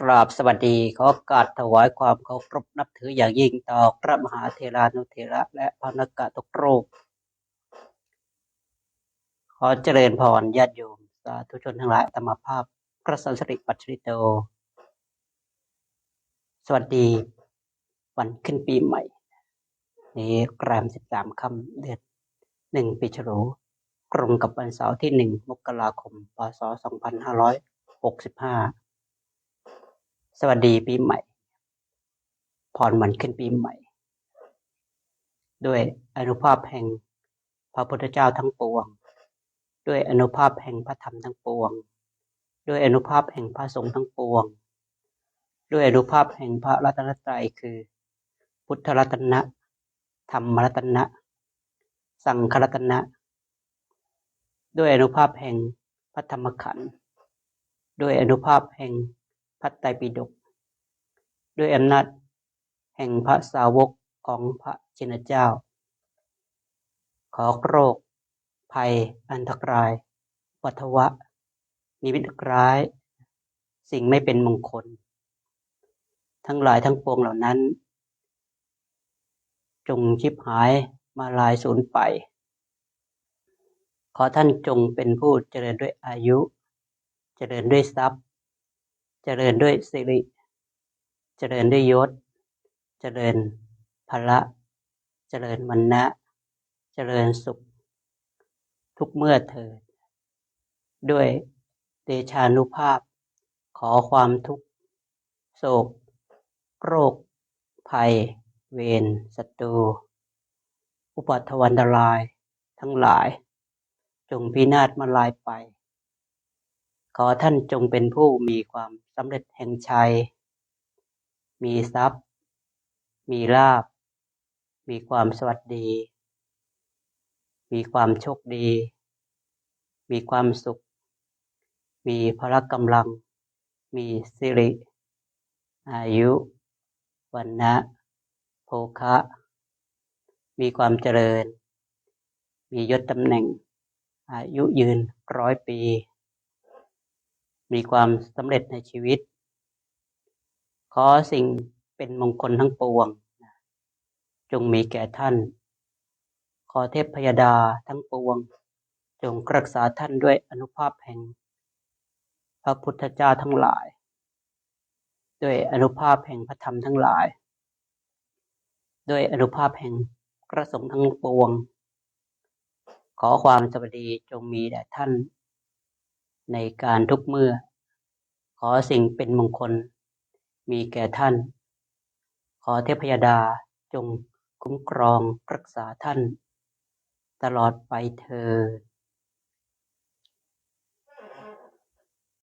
กราบสวัสดีขอโอกราบถวายความเคารพนับถืออย่างยิ่งต่อพระมหาเทรานุเทระและพระนักกะทุกรูป ขอเจริญพรญาติโยมสาธุชนทั้งหลายธรรมภาพพระสันสริปัจฉิโต สวัสดี วันขึ้นปีใหม่ นี้แกรมสิบสามค่ำเดือนหนึ่งปีฉลูตรงกับวันเสาร์ที่หนึ่งมกราคม พศสองพันห้าร้อยหกสิบห้า สวัสดีปีใหม่ พรวันขึ้นปีใหม่ ด้วยอนุภาพแห่งพระพุทธเจ้าทั้งปวง ด้วยอนุภาพแห่งพระธรรมทั้งปวง ด้วยอนุภาพแห่งพระสงฆ์ทั้งปวง ด้วยอนุภาพแห่งพระรัตนตรัยคือ พุทธรัตนะ ธรรมรัตนะ สังฆรัตนะ ด้วยอนุภาพแห่งพระธรรมขันธ์ด้วยอนุภาพแห่ง ระไตรปิฎกด้วยอำนาจแห่งพระสาวกของพระชินเจ้า ขอโรค ภัย อันตราย วัฏวะ นิมิตร้าย สิ่งไม่เป็นมงคล ทั้งหลายทั้งปวงเหล่านั้น จงชิบหายมาลายสูญไป ขอท่านจงเป็นผู้เจริญด้วยอายุ เจริญด้วยทรัพย์ เจริญด้วยสิริ เจริญด้วยยศ เจริญพละ เจริญวันนะ เจริญสุข ทุกเมื่อเถิด ด้วยเดชานุภาพ ขอความทุกข์โศก โรค ภัย เวรศัตรู อุปัทวันตรายทั้งหลาย จงพินาศมาลายไป ขอท่านจงเป็นผู้มีความสำเร็จแห่งชัย มีทรัพย์ มีลาภมีความสวัสดี มีความโชคดี มีความสุข มีพละกำลัง มีสิริ อายุวันนะโภคะ มีความเจริญ มียศตำแหน่ง อายุยืนร้อยปี มีความสำเร็จในชีวิต ขอสิ่งเป็นมงคลทั้งปวง จงมีแก่ท่าน ขอเทพพยดาทั้งปวง จงรักษาท่านด้วยอนุภาพแห่ง พระพุทธเจ้าทั้งหลาย ด้วยอนุภาพแห่งพระธรรมทั้งหลาย ด้วยอนุภาพแห่งพระสงฆ์ทั้งปวง ขอความสวัสดีจงมีแด่ท่าน ในการทุกเมื่อ ขอสิ่งเป็นมงคล มีแก่ท่าน ขอเทพยดาจงคุ้มครองรักษาท่าน ตลอดไปเถิด